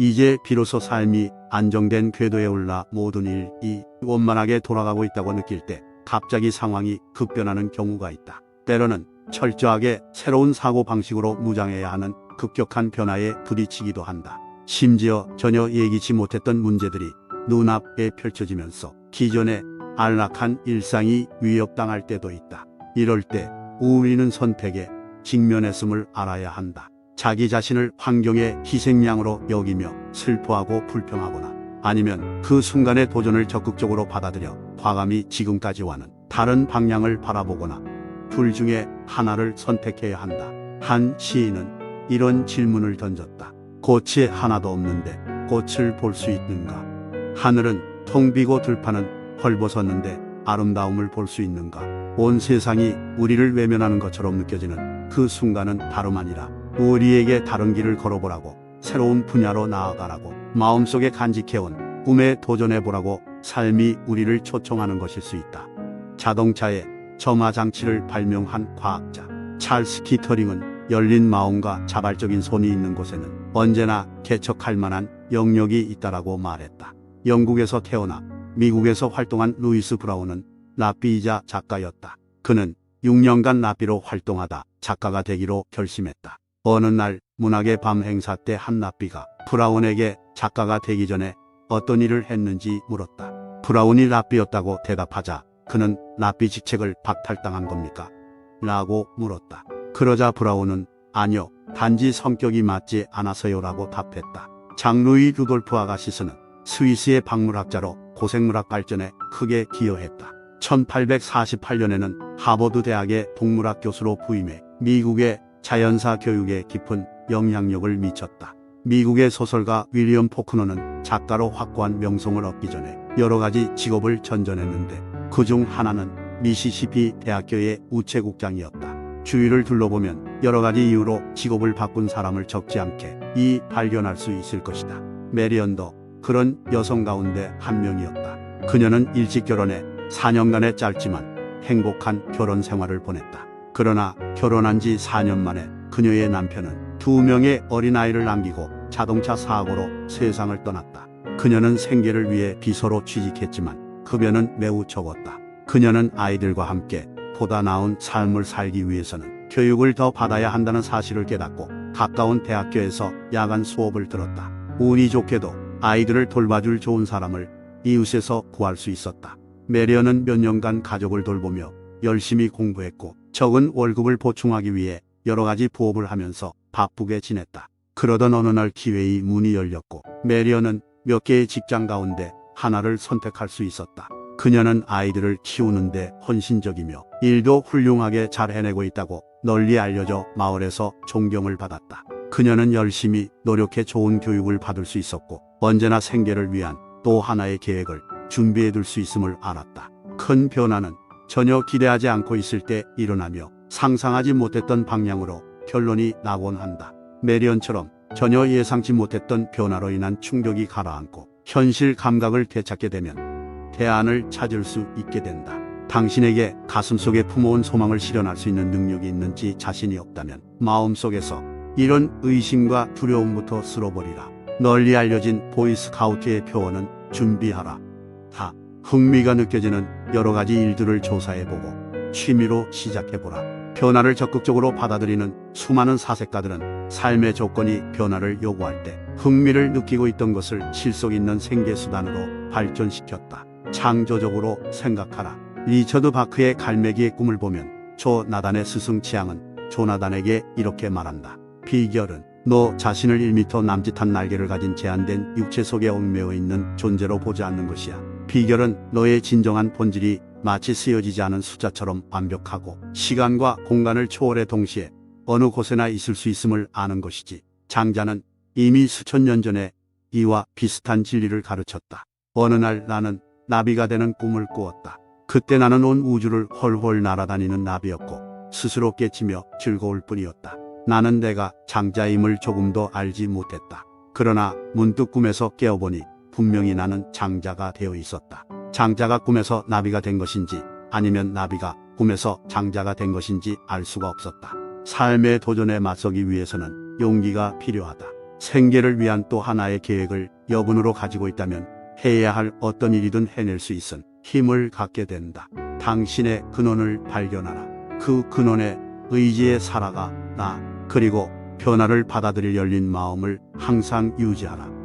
이제 비로소 삶이 안정된 궤도에 올라 모든 일이 원만하게 돌아가고 있다고 느낄 때 갑자기 상황이 급변하는 경우가 있다. 때로는 철저하게 새로운 사고 방식으로 무장해야 하는 급격한 변화에 부딪히기도 한다. 심지어 전혀 예기치 못했던 문제들이 눈앞에 펼쳐지면서 기존의 안락한 일상이 위협당할 때도 있다. 이럴 때 우리는 선택에 직면했음을 알아야 한다. 자기 자신을 환경의 희생양으로 여기며 슬퍼하고 불평하거나 아니면 그 순간의 도전을 적극적으로 받아들여 과감히 지금까지와는 다른 방향을 바라보거나 둘 중에 하나를 선택해야 한다. 한 시인은 이런 질문을 던졌다. 꽃이 하나도 없는데 꽃을 볼 수 있는가? 하늘은 텅 비고 들판은 헐벗었는데 아름다움을 볼 수 있는가? 온 세상이 우리를 외면하는 것처럼 느껴지는 그 순간은 다름 아니라 우리에게 다른 길을 걸어보라고 새로운 분야로 나아가라고 마음속에 간직해온 꿈에 도전해보라고 삶이 우리를 초청하는 것일 수 있다. 자동차의 점화 장치를 발명한 과학자 찰스 키터링은 열린 마음과 자발적인 손이 있는 곳에는 언제나 개척할 만한 영역이 있다라고 말했다. 영국에서 태어나 미국에서 활동한 루이스 브라운은 랍비이자 작가였다. 그는 6년간 랍비로 활동하다 작가가 되기로 결심했다. 어느 날 문학의 밤 행사 때한 랍비가 브라운에게 작가가 되기 전에 어떤 일을 했는지 물었다. 브라운이 랍비였다고 대답하자 그는 랍비 직책을 박탈당한 겁니까? 라고 물었다. 그러자 브라운은 아니요, 단지 성격이 맞지 않아서요 라고 답했다. 장루이 루돌프 아가시스는 스위스의 박물학자로 고생물학 발전에 크게 기여했다. 1848년에는 하버드 대학의 동물학 교수로 부임해 미국의 자연사 교육에 깊은 영향력을 미쳤다. 미국의 소설가 위리엄 포크너는 작가로 확고한 명성을 얻기 전에 여러 가지 직업을 전전했는데 그 중 하나는 미시시피 대학교의 우체국장이었다. 주위를 둘러보면 여러 가지 이유로 직업을 바꾼 사람을 적지 않게 이 발견할 수 있을 것이다. 메리언도 그런 여성 가운데 한 명이었다. 그녀는 일찍 결혼해 4년간의 짧지만 행복한 결혼 생활을 보냈다. 그러나 결혼한 지 4년 만에 그녀의 남편은 두 명의 어린아이를 남기고 자동차 사고로 세상을 떠났다. 그녀는 생계를 위해 비서로 취직했지만 급여는 매우 적었다. 그녀는 아이들과 함께 보다 나은 삶을 살기 위해서는 교육을 더 받아야 한다는 사실을 깨닫고 가까운 대학교에서 야간 수업을 들었다. 운이 좋게도 아이들을 돌봐줄 좋은 사람을 이웃에서 구할 수 있었다. 메리언은 몇 년간 가족을 돌보며 열심히 공부했고 적은 월급을 보충하기 위해 여러 가지 부업을 하면서 바쁘게 지냈다. 그러던 어느 날 기회의 문이 열렸고 메리언은 몇 개의 직장 가운데 하나를 선택할 수 있었다. 그녀는 아이들을 키우는데 헌신적이며 일도 훌륭하게 잘 해내고 있다고 널리 알려져 마을에서 존경을 받았다. 그녀는 열심히 노력해 좋은 교육을 받을 수 있었고 언제나 생계를 위한 또 하나의 계획을 준비해 둘 수 있음을 알았다. 큰 변화는 전혀 기대하지 않고 있을 때 일어나며 상상하지 못했던 방향으로 결론이 나곤 한다. 메리언처럼 전혀 예상치 못했던 변화로 인한 충격이 가라앉고 현실 감각을 되찾게 되면 대안을 찾을 수 있게 된다. 당신에게 가슴속에 품어온 소망을 실현할 수 있는 능력이 있는지 자신이 없다면 마음속에서 이런 의심과 두려움부터 쓸어버리라. 널리 알려진 보이스카우트의 표어는 준비하라. 다 흥미가 느껴지는 여러 가지 일들을 조사해보고 취미로 시작해보라. 변화를 적극적으로 받아들이는 수많은 사색가들은 삶의 조건이 변화를 요구할 때 흥미를 느끼고 있던 것을 실속 있는 생계수단으로 발전시켰다. 창조적으로 생각하라. 리처드 바크의 갈매기의 꿈을 보면 조 나단의 스승 치앙은 조나단에게 이렇게 말한다. 비결은 너 자신을 1미터 남짓한 날개를 가진 제한된 육체 속에 얽매여 있는 존재로 보지 않는 것이야. 비결은 너의 진정한 본질이 마치 쓰여지지 않은 숫자처럼 완벽하고 시간과 공간을 초월해 동시에 어느 곳에나 있을 수 있음을 아는 것이지. 장자는 이미 수천 년 전에 이와 비슷한 진리를 가르쳤다. 어느 날 나는 나비가 되는 꿈을 꾸었다. 그때 나는 온 우주를 헐헐 날아다니는 나비였고 스스로 깨치며 즐거울 뿐이었다. 나는 내가 장자임을 조금도 알지 못했다. 그러나 문득 꿈에서 깨어보니 분명히 나는 장자가 되어 있었다. 장자가 꿈에서 나비가 된 것인지 아니면 나비가 꿈에서 장자가 된 것인지 알 수가 없었다. 삶의 도전에 맞서기 위해서는 용기가 필요하다. 생계를 위한 또 하나의 계획을 여분으로 가지고 있다면 해야 할 어떤 일이든 해낼 수 있은 힘을 갖게 된다. 당신의 근원을 발견하라. 그 근원의 의지에 살아가 나 그리고 변화를 받아들일 열린 마음을 항상 유지하라.